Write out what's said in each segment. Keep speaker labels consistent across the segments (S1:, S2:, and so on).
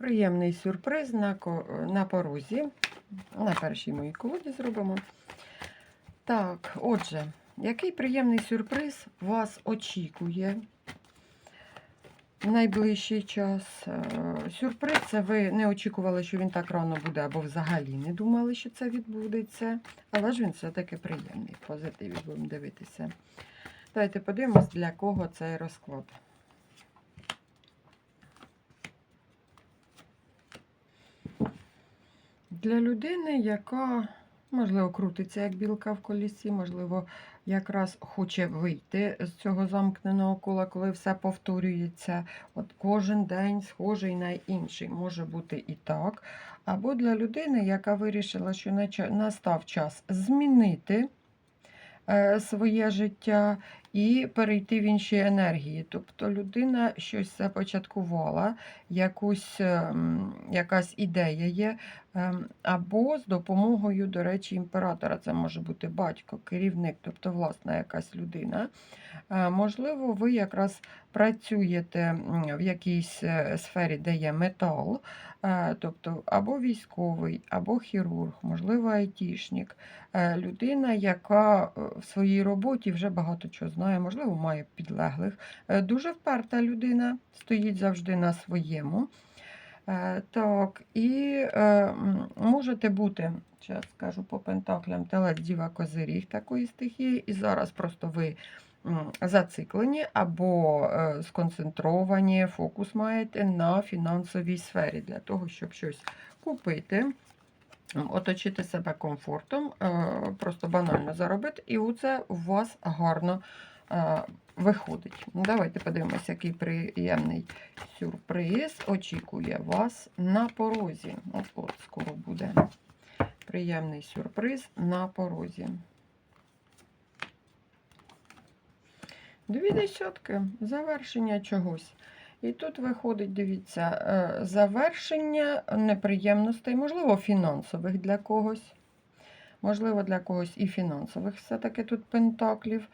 S1: Приємний сюрприз на, на порозі. На першій моїй колоді зробимо. Так, отже, який приємний сюрприз вас очікує в найближчий час? Е, Сюрприз це ви не очікували, що він так рано буде, або взагалі не думали, що це відбудеться. Але ж він все-таки приємний. Позитиві будемо дивитися. Давайте подивимось, для кого цей розклад. Для людини, яка, можливо, крутиться як білка в колісі, можливо, якраз хоче вийти з цього замкненого кола, коли все повторюється. От кожен день схожий на інший. Може бути і так. Або для людини, яка вирішила, що настав час змінити е, своє життя і перейти в інші енергії. Тобто людина щось започаткувала, якусь, ем, якась ідея є, ем, або з допомогою, до речі, імператора. Це може бути батько, керівник, тобто власна якась людина. Е, Можливо, ви якраз працюєте в якійсь е, сфері, де є метал, е, тобто або військовий, або хірург, можливо, айтішник. Людина, яка в своїй роботі вже багато чого знає, можливо, має підлеглих. Е, Дуже вперта людина, стоїть завжди на своєму. Е, Так, і е, можете бути, зараз скажу по пентаклям, телець діва козиріг такої стихії, і зараз просто ви зациклені або е, сконцентровані, фокус маєте на фінансовій сфері для того, щоб щось купити. Оточити себе комфортом, е, просто банально заробити, і оце у вас гарно е, виходить. Давайте подивимося, який приємний сюрприз очікує вас на порозі. От, от скоро буде приємний сюрприз на порозі. Дві десятки, завершення чогось. І тут виходить, дивіться, е, завершення неприємностей, можливо, фінансових для когось. Можливо, для когось і фінансових все-таки тут пентаклів.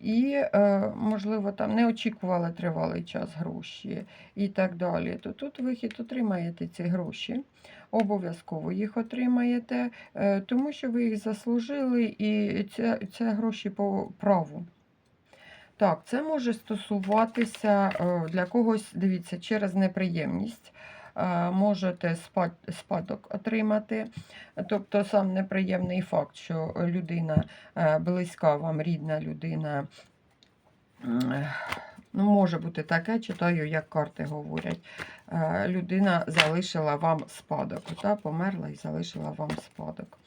S1: І, е, можливо, там не очікували тривалий час гроші і так далі. То тут вихід отримаєте ці гроші. Обов'язково їх отримаєте, е, тому що ви їх заслужили, і це, це гроші по праву. Так, це може стосуватися е, для когось, дивіться, через неприємність. е, Можете спадок отримати, тобто сам неприємний факт, що людина е, близька вам, рідна людина, ну, може бути таке, читаю, як карти говорять. Людина залишила вам спадок, та, померла і залишила вам спадок.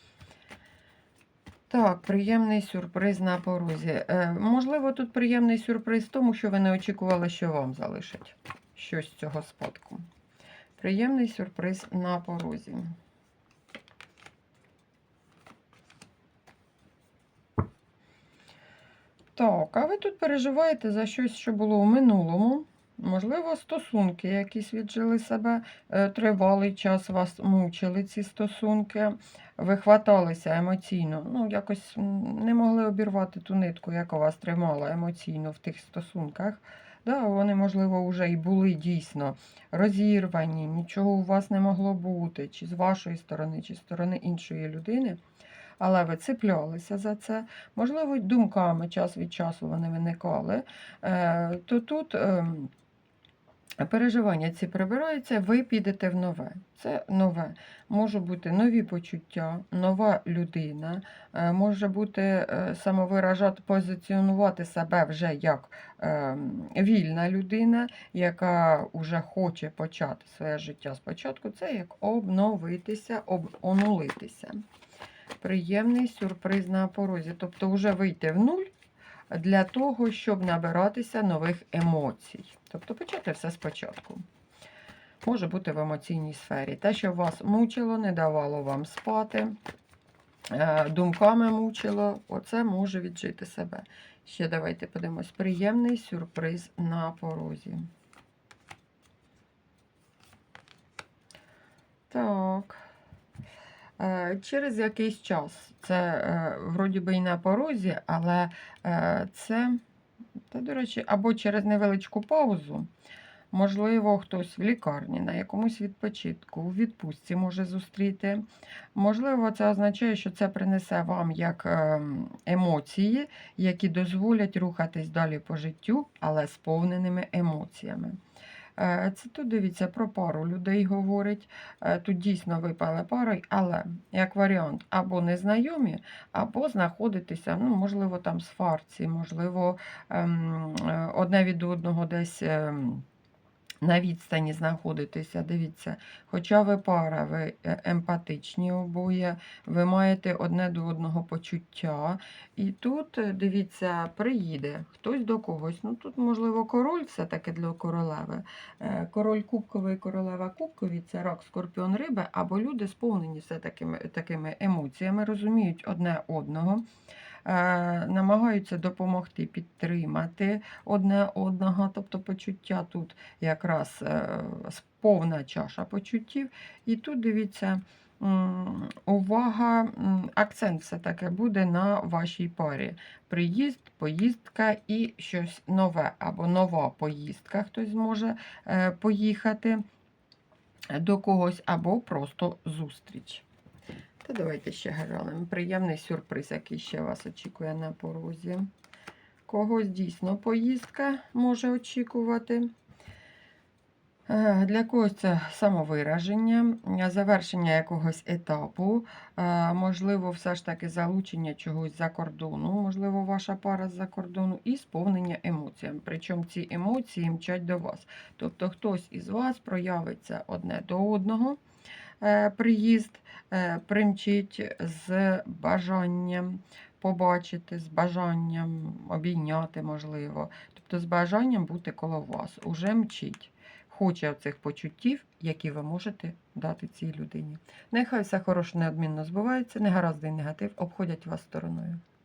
S1: Так, приємний сюрприз на порозі. Е, можливо, тут приємний сюрприз в тому, що ви не очікували, що вам залишать щось з цього спадку. Приємний сюрприз на порозі. Так, а ви тут переживаєте за щось, що було у минулому. Можливо, стосунки якісь віджили себе е, тривалий час, вас мучили ці стосунки, ви хваталися емоційно, ну, якось не могли обірвати ту нитку, яка вас тримала емоційно в тих стосунках. Да, вони, можливо, вже і були дійсно розірвані, нічого у вас не могло бути, чи з вашої сторони, чи з сторони іншої людини. Але ви цеплялися за це, можливо, думками час від часу вони виникали. Е, То тут ем, переживання ці прибираються, ви підете в нове. Це нове. Може бути нові почуття, нова людина, е, може бути е, самовиражати, позиціонувати себе вже як ем, вільна людина, яка вже хоче почати своє життя спочатку. Це як обновитися, об, онулитися. Приємний сюрприз на порозі. Тобто вже вийти в нуль для того, щоб набиратися нових емоцій. Тобто почати все спочатку. Може бути в емоційній сфері. Те, що вас мучило, не давало вам спати, е, думками мучило, оце може віджити себе. Ще давайте подивимось. Приємний сюрприз на порозі. Так. Е, Через якийсь час. Це е, вроді би і на порозі, але е, це, та, до речі, або через невеличку паузу, Можливо, хтось в лікарні, на якомусь відпочитку, у відпустці може зустріти. Можливо, це означає, що це принесе вам як ем, емоції, які дозволять рухатись далі по життю, але сповненими емоціями. Е, Це тут дивіться про пару людей говорить. Е, Тут дійсно випали парою, але як варіант, або незнайомі, або знаходитися, ну, можливо, там з фарці, можливо, ем, е, одне від одного десь. На відстані знаходитися, дивіться, хоча ви пара, ви е, емпатичні обоє, ви маєте одне до одного почуття. І тут, е, дивіться, приїде хтось до когось. Ну тут, можливо, король все-таки для королеви. Е, Король кубковий, королева кубкові це рак, скорпіон, риби, або люди сповнені все такими, такими емоціями, розуміють одне одного. Е, Намагаються допомогти підтримати одне одного, тобто почуття тут якраз е, повна чаша почуттів. І тут дивіться, увага, акцент все-таки буде на вашій парі. Приїзд, поїздка і щось нове або нова поїздка. Хтось зможе е, поїхати до когось, або просто зустріч. Та давайте ще глянемо. Приємний сюрприз, який ще вас очікує на порозі. Когось дійсно поїздка може очікувати. Е, Для когось це самовираження, завершення якогось етапу, е, можливо, все ж таки залучення чогось за кордону, можливо, ваша пара з-за кордону, і сповнення емоціям. Причому ці емоції мчать до вас. Тобто хтось із вас проявиться одне до одного. Е, Приїзд е, примчить з бажанням побачити, з бажанням обійняти, можливо. Тобто з бажанням бути коло вас. Уже мчить хоче цих почуттів, які ви можете дати цій людині. Нехай все хороше неодмінно збувається, негаразди і негатив обходять вас стороною.